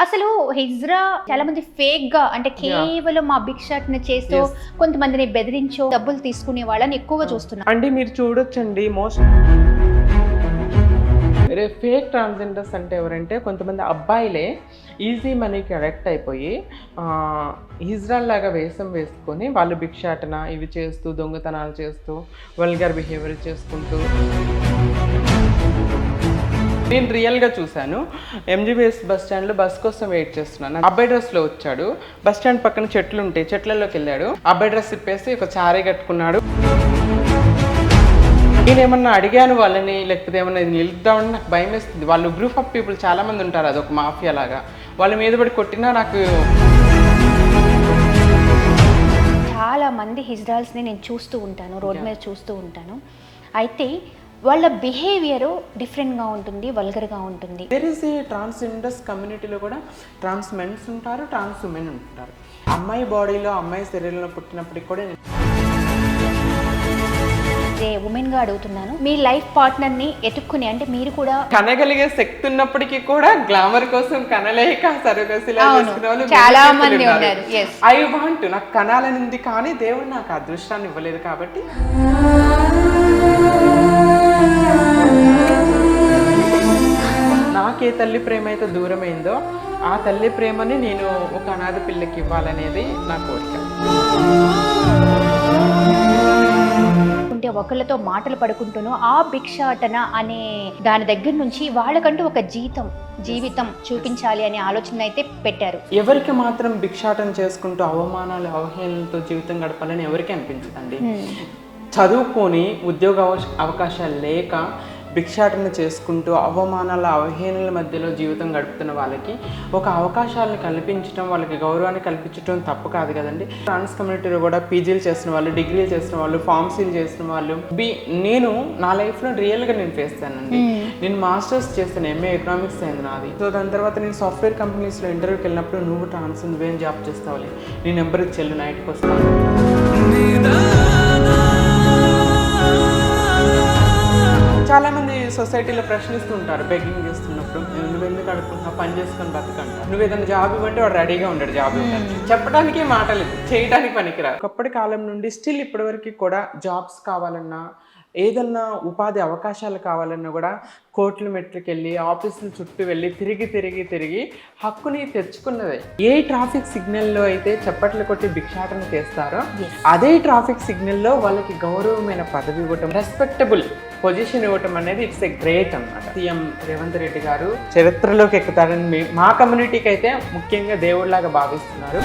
అసలు హిజ్రా చాలా మంది ఫేక్గా అంటే కేవలం మా భిక్షాటన చేస్తూ. కొంతమందిని బెదిరించో డబ్బులు తీసుకునే వాళ్ళని ఎక్కువగా చూస్తున్నాం అంటే మీరు చూడొచ్చండి. మోస్ట్ ఫేక్ ట్రాన్స్జెండర్స్ అంటే ఎవరంటే కొంతమంది అబ్బాయిలే ఈజీ మనీకి అడక్ట్ అయిపోయి ఆ, ఇజ్రాయల్ లాగా వేషం వేసుకొని వాళ్ళు భిక్షాటన ఇవి చేస్తూ దొంగతనాలు చేస్తూ వల్గర్ బిహేవియర్ చేసుకుంటూ నేను రియల్గా చూశాను. ఎంజీబీఎస్ బస్ స్టాండ్లో బస్ కోసం వెయిట్ చేస్తున్నాను. అబ్బాయి డ్రెస్లో వచ్చాడు. బస్ స్టాండ్ పక్కన చెట్లు ఉంటాయి. చెట్లలోకి వెళ్ళాడు. అబ్బాయి డ్రెస్ ఇప్పేసి ఒక చారీ కట్టుకున్నాడు. నేను ఏమన్నా అడిగాను వాళ్ళని లేకపోతే ఏమన్నా నిలుద్దామని నాకు భయం వేస్తుంది. వాళ్ళు గ్రూప్ ఆఫ్ పీపుల్ చాలా మంది ఉంటారు. అదొక మాఫియా లాగా. వాళ్ళ మీద పడి కొట్టినా నాకు చాలా మంది హిజ్రాల్స్ని నేను చూస్తూ ఉంటాను. రోడ్ మీద చూస్తూ ఉంటాను. అయితే వాళ్ళ బిహేవియర్ డిఫరెంట్గా ఉంటుంది వల్గర్గా ఉంటుంది. దేర్ ఇస్ ఏ ట్రాన్స్జెండర్స్ కమ్యూనిటీలో కూడా ట్రాన్స్ మెన్స్ ఉంటారు ట్రాన్స్ ఉమెన్ ఉంటారు. అమ్మాయి బాడీలో అమ్మాయి శరీరంలో పుట్టినప్పటికి కూడా ఉమెన్గా అడుగుతున్నాను మీ లైఫ్ పార్ట్నర్ని ఎతుక్కుని అంటే మీరు కూడా కనగలిగే శక్తి ఉన్నప్పటికీ కూడా గ్లామర్ కోసం కనలేక సరగసిలా చాలా మంది ఉన్నారు. ఐ వాంట్ నాకు కనాలని ఉంది కానీ దేవుడు నాకు అదృష్టాన్ని ఇవ్వలేదు కాబట్టి. నాకే తల్లి ప్రేమ అయితే దూరమైందో ఆ తల్లి ప్రేమని నేను ఒక అనాథ పిల్లకి ఇవ్వాలనేది నా కోరిక. ఒకళ్ళతో మాటలు పడుకుంటూనో ఆ భిక్షాటన అనే దాని దగ్గర నుంచి వాళ్ళకంటూ ఒక జీతం జీవితం చూపించాలి అనే ఆలోచన అయితే పెట్టారు. ఎవరికి మాత్రం భిక్షాటం చేసుకుంటూ అవమానాలు అవహేళనతో జీవితం గడపాలని ఎవరికి అనిపించదండి. చదువుకొని ఉద్యోగ అవశ- అవకాశాలు లేక భిక్షాటన చేసుకుంటూ అవమానాల అవహేళనల మధ్యలో జీవితం గడుపుతున్న వాళ్ళకి ఒక అవకాశాలను కల్పించడం వాళ్ళకి గౌరవాన్ని కల్పించడం తప్పు కాదు కదండి. ట్రాన్స్ కమ్యూనిటీలో కూడా పీజీలు చేసిన వాళ్ళు డిగ్రీలు చేసిన వాళ్ళు ఫార్మసీలు చేసిన వాళ్ళు. బి నేను నా లైఫ్లో రియల్గా నేను చేస్తానండి నేను మాస్టర్స్ చేస్తాను ఎంఏ ఎకనామిక్స్ అయింది నాది. సో దాని తర్వాత నేను సాఫ్ట్వేర్ కంపెనీస్లో ఇంటర్వ్యూకి వెళ్ళినప్పుడు నువ్వు ట్రాన్స్ నువ్వేం జాబ్ చేస్తావులే? నీ నెంబర్కి చెల్లు నైట్కి వస్తాను చాలా మంది సొసైటీలో ప్రశ్నిస్తూ ఉంటారు బెగ్గింగ్ చేస్తున్నప్పుడు నువ్వు ఎందుకు అడుగుతున్నావు పని చేసుకొని బతుకంట నువ్వు ఏదైనా జాబ్ ఇవ్వంటే వాడు రెడీగా ఉంటాడు జాబ్ ఇవ్వడానికి. చెప్పడానికి మాటలు చేయడానికి పనికిరా ఒకప్పటి కాలం నుండి స్టిల్ ఇప్పటివరకు కూడా జాబ్స్ కావాలన్నా ఏదన్నా ఉపాధి అవకాశాలు కావాలన్నా కూడా కోర్టుల మెట్లకి వెళ్ళి ఆఫీసుల చుట్టూ వెళ్ళి తిరిగి తిరిగి తిరిగి హక్కుని తెచ్చుకున్నదే. ఏ ట్రాఫిక్ సిగ్నల్లో అయితే చప్పట్లు కొట్టి భిక్షాటన చేస్తారో అదే ట్రాఫిక్ సిగ్నల్లో వాళ్ళకి గౌరవమైన పదవి ఇవ్వటం రెస్పెక్టబుల్ పొజిషన్ ఇవ్వటం అనేది ఇట్స్ ఎ గ్రేట్ అన్నమాట. సీఎం రేవంత్ రెడ్డి గారు చరిత్రలోకి ఎక్కుతారని మీ- మా కమ్యూనిటీకి అయితే ముఖ్యంగా దేవుడిలాగా భావిస్తున్నారు.